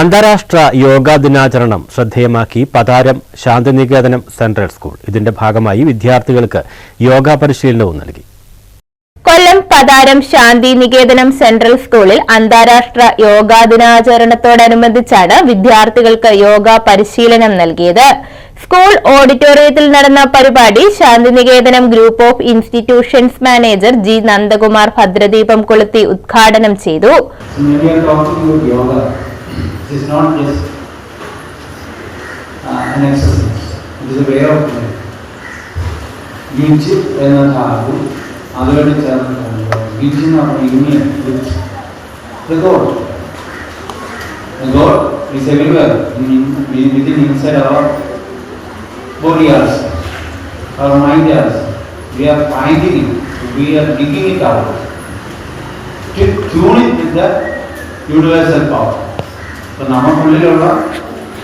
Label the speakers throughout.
Speaker 1: അന്താരാഷ്ട്ര യോഗാ ദിനാചരണം ശ്രദ്ധേയമാക്കി പതാരം ശാന്തിനികേതനം സെൻട്രൽ സ്കൂൾ. ഇതിന്റെ ഭാഗമായി വിദ്യാർത്ഥികൾക്ക് യോഗാ പരിശീലനവും നൽകി.
Speaker 2: കൊല്ലം പതാരം ശാന്തി നികേതനം സെൻട്രൽ സ്കൂളിൽ അന്താരാഷ്ട്ര യോഗാ ദിനാചരണത്തോടനുബന്ധിച്ചാണ് വിദ്യാർത്ഥികൾക്ക് യോഗ പരിശീലനം നൽകിയത്. സ്കൂൾ ഓഡിറ്റോറിയത്തിൽ നടന്ന പരിപാടി Shanthinikethanam group of institutions manager G Nandakumar ഭദ്രദീപം കൊളുത്തി ഉദ്ഘാടനം ചെയ്തു.
Speaker 3: it is not just uh, an exercise, it is a way of life. ഗിഞ്ച് എന്ന ധാതു അതുകൊണ്ട് ചേർന്നിട്ടുണ്ട് ഗിഞ്ച് എന്ന് പറഞ്ഞ union with God God is everywhere within inside our body also our mind also we are finding it we are digging it out to tune it with the universal power. അപ്പൊ നമുക്കുള്ളിലുള്ള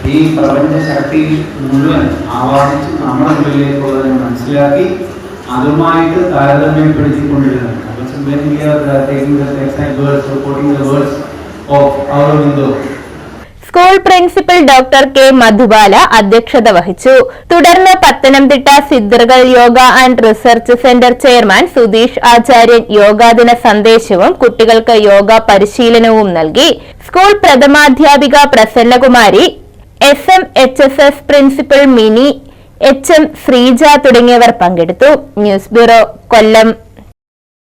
Speaker 3: ഈ പ്രപഞ്ച ശക്തി മുഴുവൻ ആവാദിച്ച് നമ്മുടെ ഉള്ളിലേക്കുള്ളതിനെ മനസ്സിലാക്കി അതുമായിട്ട് താരതമ്യപ്പെടുത്തിക്കൊണ്ടിരുന്നത് അപ്പൊ when we are the taking of text and
Speaker 2: school principal doctor K Madhubala അധ്യക്ഷത വഹിച്ചു. തുടർന്ന് Pathanamthitta Siddhargal yoga and research centre chairman Sudheesh Acharyan യോഗാദിന സന്ദേശവും കുട്ടികൾക്ക് യോഗ പരിശീലനവും നൽകി. School പ്രഥമാധ്യാപിക Prasannakumari S M H S S principal Mini H M Sreeja തുടങ്ങിയവർ പങ്കെടുത്തു. News bureau Kollam.